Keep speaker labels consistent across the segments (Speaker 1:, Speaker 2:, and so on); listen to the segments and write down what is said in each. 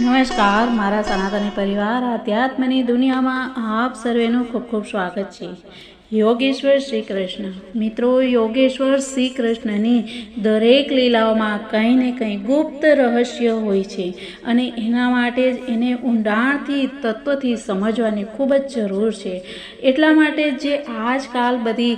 Speaker 1: નમસ્કાર, મારા સનાતની પરિવાર, આધ્યાત્મની દુનિયામાં આપ સર્વેનું ખૂબ ખૂબ સ્વાગત છે. યોગેશ્વર શ્રી કૃષ્ણ મિત્રો, યોગેશ્વર શ્રી કૃષ્ણની દરેક લીલાઓમાં કંઈ ને કંઈ ગુપ્ત રહસ્ય હોય છે અને એના માટે જ એને ઊંડાણથી, તત્વથી સમજવાની ખૂબ જ જરૂર છે. એટલા માટે જે આજકાલ બધી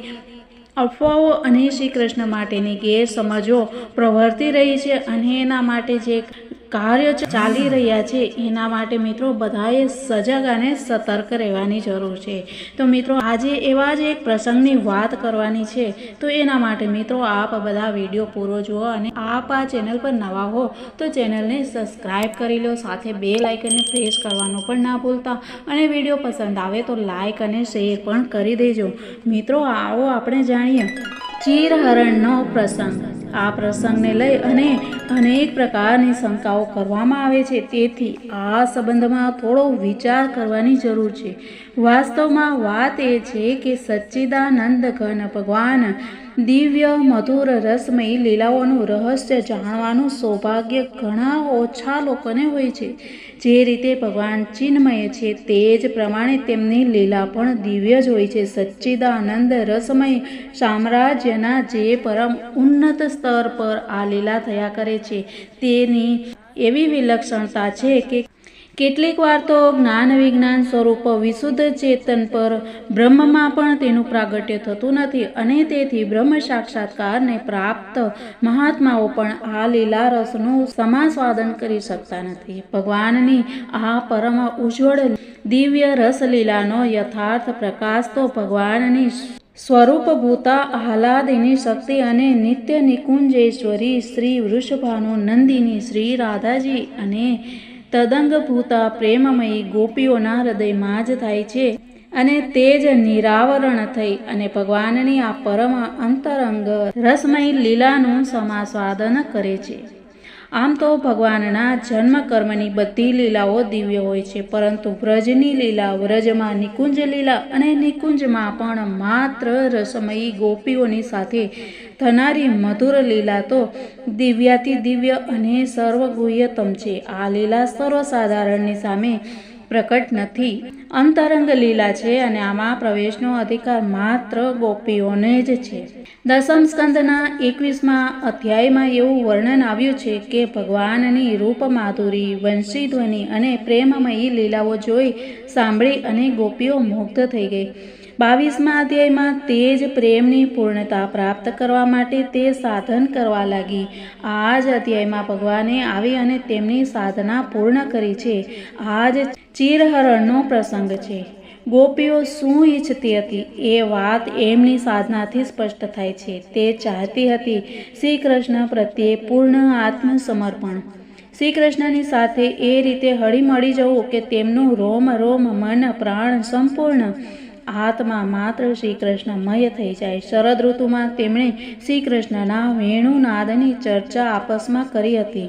Speaker 1: અફવાઓ અને શ્રી કૃષ્ણ માટેની ગેરસમજો પ્રવર્તી રહી છે અને એના માટે જે કાર્ય ચાલી રહ્યા છે. એના માટે મિત્રો બધાએ સજગ અને સતર્ક રહેવાની જરૂર છે. તો મિત્રો, આજે એવા જ એક પ્રસંગની વાત કરવાની છે. તો એના માટે મિત્રો, આપ બધા વીડિયો પૂરો જુઓ અને આપ આ ચેનલ પર નવા હો, તો ચેનલને સબસ્ક્રાઈબ કરી લો. સાથે બે લાઇકને પ્રેસ કરવાનું પણ ના ભૂલતા. અને વીડિયો પસંદ આવે તો લાઇક અને શેર પણ કરી દેજો. મિત્રો, આવો આપણે જાણીએ. ચીરહરણનો પ્રસંગ. આ પ્રસંગને લઈ અને અનેક પ્રકારની શંકાઓ કરવામાં આવે છે. તેથી આ સંબંધમાં થોડો વિચાર કરવાની જરૂર છે. વાસ્તવમાં વાત એ છે કે સચ્ચિદાનંદ ઘન ભગવાન દિવ્ય, મધુર, રસમય લીલાઓનું રહસ્ય જાણવાનું સૌભાગ્ય ઘણા ઓછા લોકોને હોય છે. જે રીતે ભગવાન ચિન્મય છે તે જ પ્રમાણે તેમની લીલા પણ દિવ્ય જ હોય છે. સચ્ચિદાનંદ, રસમય સામ્રાજ્યના જે પરમ ઉન્નત સ્તર પર આ લીલા થયા કરે છે. તેની એવી વિલક્ષણતા છે કે કેટલીક વાર તો જ્ઞાન વિજ્ઞાન સ્વરૂપ વિશુદ્ધ ચેતન પર બ્રહ્મમાં પણ તેનું પ્રાગટ્ય થતું નથી અને તેથી બ્રહ્મ સાક્ષાત્કારને પ્રાપ્ત મહાત્માઓ પણ આ લીલા રસનું સમાસ્વાદન કરી શકતા નથી. ભગવાનની આ પરમ ઉજ્જવળ દિવ્ય રસલીલાનો યથાર્થ પ્રકાશ તો ભગવાનની સ્વરૂપભૂતા આહલાદિની શક્તિ અને નિત્ય નિકુંજેશ્વરી શ્રી વૃષભાનુ નંદિની શ્રી રાધાજી અને તદંગભૂતા પ્રેમમયી ગોપીઓના હૃદયમાં જ થાય છે અને તે જ નિરાવરણ થઈ અને ભગવાનની આ પરમ અંતરંગ રસમય લીલાનું સમાસ્વાદન કરે છે. આમ તો ભગવાનના જન્મ કર્મની બધી લીલાઓ દિવ્ય હોય છે, પરંતુ વ્રજની લીલા વ્રજમાં નિકુંજ લીલા અને નિકુંજમાં પણ માત્ર રસમયી ગોપીઓની સાથે થનારી મધુર લીલા તો દિવ્યાતિ દિવ્ય અને સર્વગુહ્યતમ છે. આ લીલા સર્વસાધારણની સામે પ્રકટ નથી. અંતરંગ લીલા છે અને આમાં પ્રવેશનો અધિકાર માત્ર ગોપીઓને જ છે. દસમ સ્કંદના એકવીસમાં અધ્યાયમાં એવું વર્ણન આવ્યું છે કે ભગવાનની રૂપ માધુરી, વંશીધ્વનિ અને પ્રેમમયી લીલાઓ જોઈ સાંભળી અને ગોપીઓ મુગ્ધ થઈ ગઈ. બાવીસમાં અધ્યાયમાં તે જ પ્રેમની પૂર્ણતા પ્રાપ્ત કરવા માટે તે સાધન કરવા લાગી. આ જ અધ્યાયમાં ભગવાને આવી અને તેમની સાધના પૂર્ણ કરી છે. આ જ ચીરહરણનો પ્રસંગ છે. ગોપીઓ શું ઈચ્છતી હતી? એ વાત એમની સાધનાથી સ્પષ્ટ થાય છે. તે ચાહતી હતી શ્રી કૃષ્ણ પ્રત્યે પૂર્ણ આત્મસમર્પણ. શ્રી કૃષ્ણની સાથે એ રીતે હળીમળી જવું કે તેમનું રોમ રોમ મન પ્રાણ સંપૂર્ણ આત્મા માત્ર શ્રી કૃષ્ણમય થઈ જાય. શરદ ઋતુમાં તેમણે શ્રી કૃષ્ણના વેણુનાદની ચર્ચા આપસમાં કરી હતી.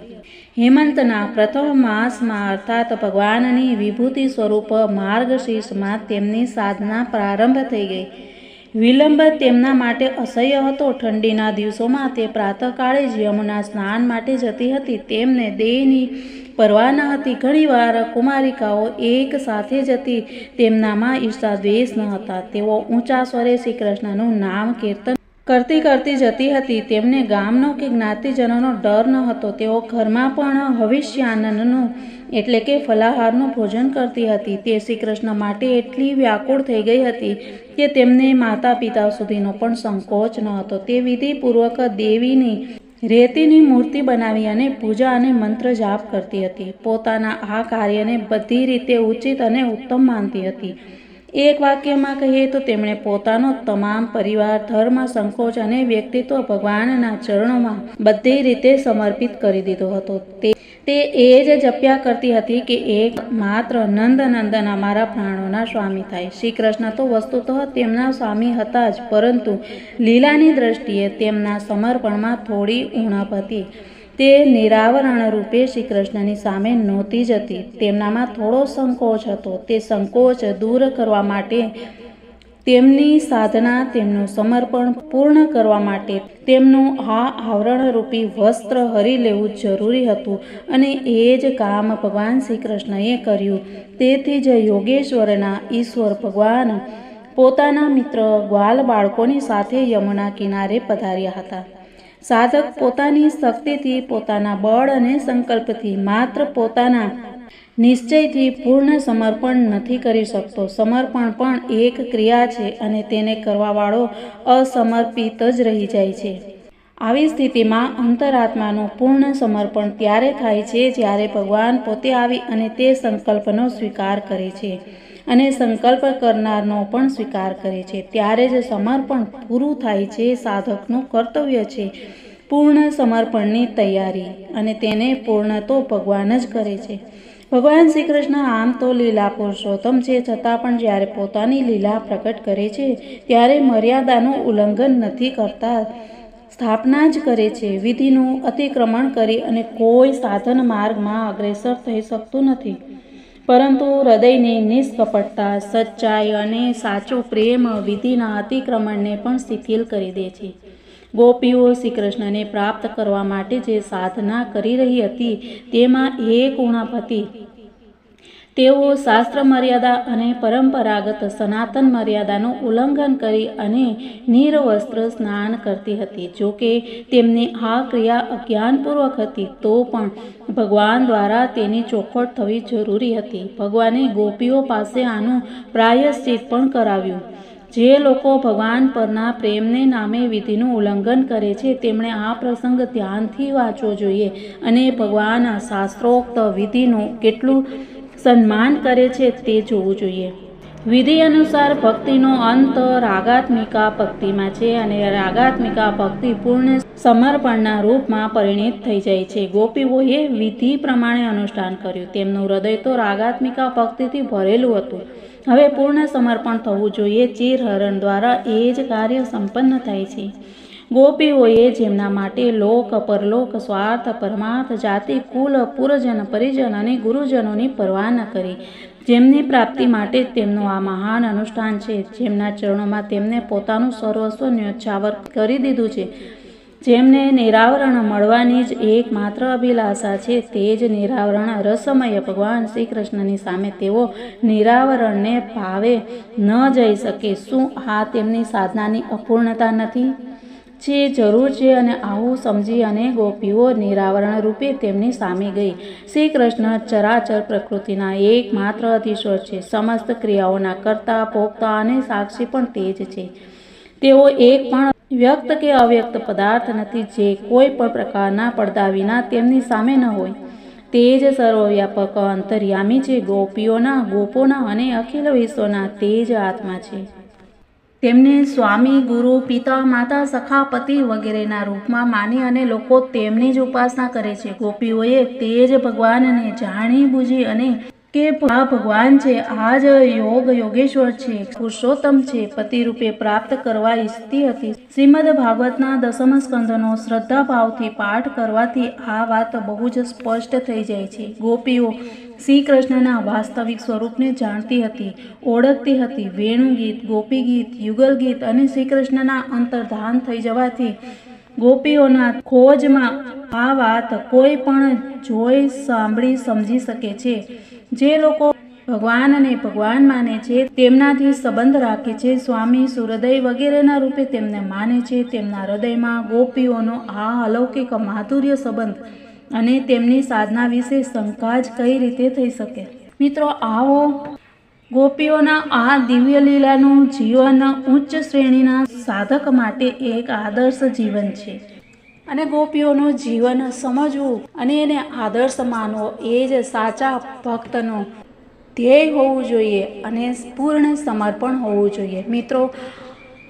Speaker 1: હેમંતના પ્રથમ માસમાં અર્થાત ભગવાનની વિભૂતિ સ્વરૂપ માર્ગશીર્ષમાં તેમની સાધના પ્રારંભ થઈ ગઈ. વિલંબ તેમના માટે અસહ્ય હતો. ઠંડીના દિવસોમાં તે પ્રાતઃકાળે જ યમુના સ્નાન માટે જતી હતી. તેમને દેહની પરવા ન હતી. ઘણીવાર કુમારિકાઓ એક સાથે જતી તેમનામાં ઈર્ષા દ્વેષ ન હતા. તેઓ ઊંચા સ્વરે શ્રી કૃષ્ણનું નામ કીર્તન કરતી કરતી જતી હતી. તેમને ગામનો કે જ્ઞાતિજનોનો ડર ન હતો. તેઓ ઘરમાં પણ હવિષ્યાનંદનું એટલે કે ફલાહારનું ભોજન કરતી હતી. તે શ્રી કૃષ્ણ માટે એટલી વ્યાકુળ થઈ ગઈ હતી કે તેમને માતા પિતા સુધીનો પણ સંકોચ ન હતો. તે વિધિપૂર્વક દેવીની રેતીની મૂર્તિ બનાવી અને પૂજા અને મંત્ર જાપ કરતી હતી. પોતાના આ કાર્યને બધી રીતે ઉચિત અને ઉત્તમ માનતી હતી. એક વાક્યમાં કહીએ તો તેમણે પોતાનો તમામ પરિવાર, ધર્મ, સંકોચ અને વ્યક્તિત્વ ભગવાનના ચરણોમાં બધી રીતે સમર્પિત કરી દીધો હતો. તે એ જ જપ્યા કરતી હતી કે એક માત્ર નંદ નંદન અમારા પ્રાણોના સ્વામી થાય. શ્રી કૃષ્ણ તો વસ્તુતઃ તેમના સ્વામી હતા જ, પરંતુ લીલાની દ્રષ્ટિએ તેમના સમર્પણમાં થોડી ઉણપ હતી. તે નિરાવરણ રૂપે શ્રી કૃષ્ણની સામે નહોતી જતી. તેમનામાં થોડો સંકોચ હતો. તે સંકોચ દૂર કરવા માટે તેમની સાધના તેમનું સમર્પણ પૂર્ણ કરવા માટે તેમનું આ આવરણરૂપી વસ્ત્ર હરી લેવું જરૂરી હતું અને એ જ કામ ભગવાન શ્રી કૃષ્ણએ કર્યું. તેથી જ યોગેશ્વરના ઈશ્વર ભગવાન પોતાના મિત્ર ગ્વાલ બાળકોની સાથે યમુના કિનારે પધાર્યા હતા. સાધક પોતાની શક્તિથી પોતાના બળ અને સંકલ્પથી માત્ર પોતાના નિશ્ચયથી પૂર્ણ સમર્પણ નથી કરી શકતો. સમર્પણ પણ એક ક્રિયા છે અને તેને કરવાવાળો અસમર્પિત જ રહી જાય છે. આવી સ્થિતિમાં અંતરાત્માનું પૂર્ણ સમર્પણ ત્યારે થાય છે જ્યારે ભગવાન પોતે આવી અને તે સંકલ્પનો સ્વીકાર કરે છે. અને સંકલ્પ કરનારનો પણ સ્વીકાર કરે છે. ત્યારે જ સમર્પણ પૂરું થાય છે. સાધકનું કર્તવ્ય છે પૂર્ણ સમર્પણની તૈયારી અને તેને પૂર્ણ તો ભગવાન જ કરે છે. ભગવાન શ્રી કૃષ્ણ આમ તો લીલા પુરુષોત્તમ છે. છતાં પણ જ્યારે પોતાની લીલા પ્રકટ કરે છે, ત્યારે મર્યાદાનું ઉલ્લંઘન નથી કરતા. સ્થાપના જ કરે છે. વિધિનું અતિક્રમણ કરી અને કોઈ સાધન માર્ગમાં અગ્રેસર થઈ શકતું નથી. પરંતુ હૃદયની નિષ્કપટતા, સચ્ચાઈ અને સાચો પ્રેમ વિધિના અતિક્રમણને પણ શિથિલ કરી દે છે. ગોપીઓ શ્રી કૃષ્ણને પ્રાપ્ત કરવા માટે જે સાધના કરી રહી હતી, તેમાં એક ઉણપ હતી તેઓ શાસ્ત્ર મર્યાદા અને પરંપરાગત સનાતન મર્યાદાનું ઉલ્લંઘન કરી અને નિરવસ્ત્ર સ્નાન કરતી હતી. જોકે તેમની આ ક્રિયા અજ્ઞાનપૂર્વક હતી, તો પણ ભગવાન દ્વારા તેની ચોખવટ થવી જરૂરી હતી. ભગવાને ગોપીઓ પાસે આનું પ્રાયશ્ચિત પણ કરાવ્યું. જે લોકો ભગવાન પરના પ્રેમને નામે વિધિનું ઉલ્લંઘન કરે છે, તેમણે આ પ્રસંગ ધ્યાનથી વાંચવો જોઈએ અને ભગવાન શાસ્ત્રોક્ત વિધિનું કેટલું સન્માન કરે છે તે જોવું જોઈએ. વિધિ અનુસાર ભક્તિનો અંત રાગાત્મિકા ભક્તિમાં છે અને રાગાત્મિકા ભક્તિ પૂર્ણ સમર્પણના રૂપમાં પરિણિત થઈ જાય છે. ગોપીઓએ વિધિ પ્રમાણે અનુષ્ઠાન કર્યું. તેમનું હૃદય તો રાગાત્મિકા ભક્તિથી ભરેલું હતું. હવે પૂર્ણ સમર્પણ થવું જોઈએ. ચીરહરણ દ્વારા એ જ કાર્ય સંપન્ન થાય છે. ગોપીઓએ જેમના માટે લોક, પરલોક, સ્વાર્થ, પરમાર્થ, જાતિ, કુલ પૂરજન પરિજન અને ગુરુજનોની પરવા ન કરી. જેમની પ્રાપ્તિ માટે તેમનું આ મહાન અનુષ્ઠાન છે. જેમના ચરણોમાં તેમને પોતાનું સર્વસ્વ ન્યોછાવર કરી દીધું છે. જેમને નિરાવરણ મળવાની જ એકમાત્ર અભિલાષા છે તે જ નિરાવરણ રસમય ભગવાન શ્રી કૃષ્ણની સામે તેઓ નિરાવરણને ભાવે ન જઈ શકે. શું આ તેમની સાધનાની અપૂર્ણતા નથી? જે જરૂર છે અને આવું સમજી અને ગોપીઓ નિરાવરણ રૂપે તેમની સામે ગઈ. શ્રી કૃષ્ણ ચરાચર પ્રકૃતિના એકમાત્ર અધીશ્વર છે. સમસ્ત ક્રિયાઓના કરતા, પોખતા અને સાક્ષી પણ તે જ છે. તેઓ એક પણ વ્યક્ત કે અવ્યક્ત પદાર્થ નથી જે કોઈ પણ પ્રકારના પડદા વિના તેમની સામે ન હોય. તે જ સર્વવ્યાપક અંતર્યામી છે. ગોપીઓના, ગોપોના અને અખિલ વિશ્વના તે જ આત્મા છે. તેમને સ્વામી, ગુરુ, પિતા, માતા, સખા, પતિ વગેરેના રૂપમાં માની અને લોકો તેમની જ ઉપાસના કરે છે. ગોપીઓએ તે જ ભગવાનને જાણી બૂજી અને કે આ ભગવાન છે આ જ યોગ યોગેશ્વર છે, પુરુષોત્તમ છે પતિ રૂપે પ્રાપ્ત કરવા ઈચ્છતી હતી. શ્રીમદ ભાગવતના દસમ સ્કંદનો શ્રદ્ધા ભાવથી પાઠ કરવાથી આ વાત બહુ જ સ્પષ્ટ થઈ જાય છે. ગોપીઓ શ્રી કૃષ્ણના વાસ્તવિક સ્વરૂપને જાણતી હતી, ઓળખતી હતી. વેણુ ગીત ગોપી ગીત યુગલ ગીત અને શ્રી કૃષ્ણના અંતર્ધાન થઈ જવાથી ગોપીઓના ખોજમાં આ વાત કોઈ પણ જોઈ, સાંભળી, સમજી શકે છે. જે લોકો ભગવાન અને ભગવાન માને છે, તેમનાથી સંબંધ રાખે છે, સ્વામી સુહૃદય વગેરેના રૂપે તેમને માને છે, તેમના હૃદયમાં ગોપીઓનો આ અલૌકિક માધુર્ય સંબંધ અને તેમની સાધના વિશે શંકા જ કઈ રીતે થઈ શકે. મિત્રો, આવો ગોપીઓના આ દિવ્ય લીલાનું જીવન ઉચ્ચ શ્રેણીના સાધક માટે એક આદર્શ જીવન છે. અને ગોપીઓનું જીવન સમજવું અને એને આદર્શ માનવો એ જ સાચા ભક્તનો ધ્યેય હોવું જોઈએ અને પૂર્ણ સમર્પણ હોવું જોઈએ. મિત્રો,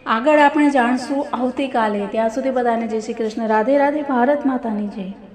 Speaker 1: આગળ આપણે જાણશું આવતીકાલે. ત્યાં સુધી બધાને જય શ્રી કૃષ્ણ. રાધે રાધે, ભારત માતાની જય.